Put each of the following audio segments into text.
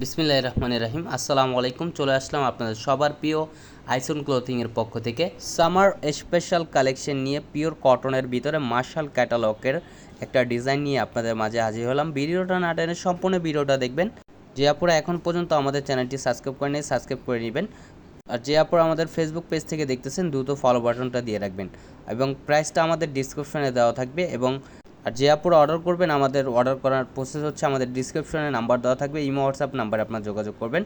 বিসমিল্লাহ রহমান রাহিম। আসসালামু আলাইকুম। চলে আসলাম আপনাদের সবার প্রিয় আইসন ক্লোথিংয়ের পক্ষ থেকে। সামার স্পেশাল কালেকশন নিয়ে পিওর কটনের ভিতরে মার্শাল ক্যাটালগের একটা ডিজাইন নিয়ে আপনাদের মাঝে হাজির হলাম। ভিডিওটা না টেনে সম্পূর্ণ ভিডিওটা দেখবেন। যে আপুরা এখন পর্যন্ত আমাদের চ্যানেলটি সাবস্ক্রাইব করে নিয়ে সাবস্ক্রাইব করে নেবেন। আর যে আপুরা আমাদের ফেসবুক পেজ থেকে দেখতেছেন, দ্রুত ফলো বাটনটা দিয়ে রাখবেন। এবং প্রাইসটা আমাদের ডিসক্রিপশনে দেওয়া থাকবে এবং আর যে আপুরা অর্ডার করবেন, আমাদের অর্ডার করার প্রসেস হচ্ছে আমাদের ডিসক্রিপশনে নাম্বার দেওয়া থাকবে, ইমো হোয়াটসঅ্যাপ নাম্বারে আপনার যোগাযোগ করবেন।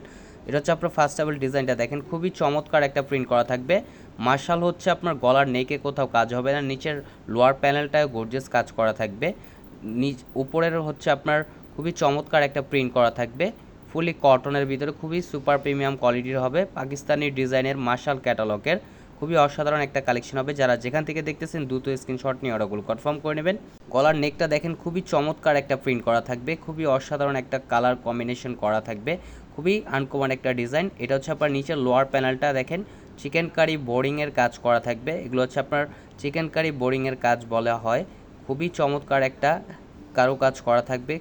এটা হচ্ছে আপনার ফার্স্ট টেবল ডিজাইনটা দেখেন, খুবই চমৎকার একটা প্রিন্ট করা থাকবে। মার্শাল হচ্ছে আপনার গলার নেকে কোথাও কাজ হবে না, নিচের লোয়ার প্যানেলটায় গর্জিয়াস কাজ করা থাকবে। নিচ, উপরের হচ্ছে আপনার খুবই চমৎকার একটা প্রিন্ট করা থাকবে। ফুলি কটনের ভিতরে খুবই সুপার প্রিমিয়াম কোয়ালিটির হবে। পাকিস্তানি ডিজাইনের মার্শাল ক্যাটালগের খুবই অসাধারণ একটা কালেকশন হবে। যারা যেখান থেকে দেখতেছেন, দ্রুত স্ক্রিনশট নিয়ে অর্ডারগুলো কনফার্ম করে নেবেন। গলার নেকটা দেখেন, খুবই চমৎকার একটা প্রিন্ট করা থাকবে। খুবই অসাধারণ একটা কালার কম্বিনেশন করা থাকবে। খুবই আনকমন একটা ডিজাইন এটা হচ্ছে আপনার নিচের লোয়ার প্যানেলটা দেখেন। চিকেন কারি বোরিংয়ের কাজ করা থাকবে। এগুলো হচ্ছে আপনার চিকেন কারি বোরিংয়ের কাজ বলা হয়। খুবই চমৎকার একটা কারও কাজ করা থাকবে।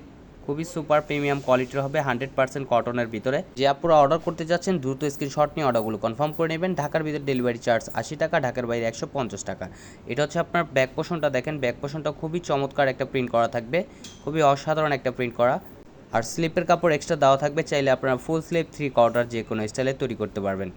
খুবই সুপার প্রিমিয়াম কোয়ালিটির হবে, হান্ড্রেড পার্সেন্ট কটনের ভিতরে। যে আপনারা অর্ডার করতে যাচ্ছেন, দ্রুত স্ক্রিনশট নিয়ে অর্ডারগুলো কনফার্ম করে নেবেন। ঢাকার ভিতরে ডেলিভারি চার্জ আশি টাকা, ঢাকার বাইরে একশো পঞ্চাশ টাকা। এটা হচ্ছে আপনার ব্যাক পোষণটা দেখেন ব্যাক পোষণটা খুবই চমৎকার একটা প্রিন্ট করা থাকবে, খুবই অসাধারণ একটা প্রিন্ট করা। আর স্লিপের কাপড় এক্সট্রা দেওয়া থাকবে, চাইলে আপনারা ফুল স্লিপ থ্রি কোয়ার্টার যে কোনো স্টাইলে তৈরি করতে পারবেন।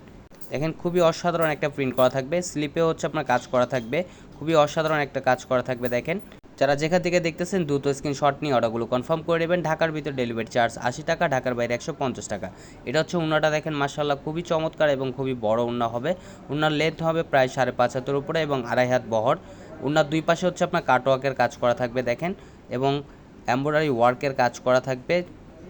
দেখেন, খুবই অসাধারণ একটা প্রিন্ট করা থাকবে স্লিপেও হচ্ছে আপনার কাজ করা থাকবে, খুবই অসাধারণ একটা কাজ করা থাকবে, দেখেন। যারা যেখান থেকে দেখতেছেন, দ্রুত স্ক্রিনশট নিয়ে অর্ডারগুলো কনফার্ম করে নেবেন। ঢাকার ভিতরে ডেলিভারি চার্জ আশি টাকা, ঢাকার বাইরে একশো পঞ্চাশ টাকা। এটা হচ্ছে উন্নাটা দেখেন মার্শাল্লাহ খুবই চমৎকার এবং খুবই বড় উন্না হবে। উন্নার লেন্থ হবে প্রায় সাড়ে পাঁচ হাতের উপরে এবং আড়াই হাত বহর। উন্নার দুই পাশে হচ্ছে আপনার কাটওয়ার্কের কাজ করা থাকবে, দেখেন, এবং এমব্রয়ডারি ওয়ার্কের কাজ করা থাকবে।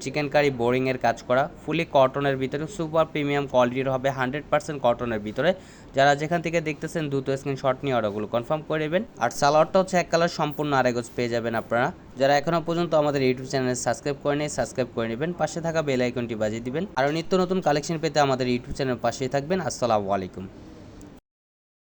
চিকেন কারি বোরিংয়ের কাজ করা, ফুলি কটনের ভিতরে সুপার প্রিমিয়াম কোয়ালিটির হবে হান্ড্রেড পার্সেন্ট কটনের ভিতরে। যারা যেখান থেকে দেখতেছেন, দ্রুত স্ক্রিনশট নিয়ে অর্ডারগুলো কনফার্ম করে নেবেন। আর সালোয়ারটা হচ্ছে এক কালার সম্পূর্ণ আরেগজ পেয়ে যাবেন আপনারা। যারা এখনও পর্যন্ত আমাদের ইউটিউব চ্যানেল সাবস্ক্রাইব করে নেই সাবস্ক্রাইব করে নেবেন। পাশে থাকা বেল আইকনটি বাজিয়ে দিবেন। আর নিত্য নতুন কালেকশন পেতে আমাদের ইউটিউব চ্যানেল পাশেই থাকবেন। আসসালামু আলাইকুম।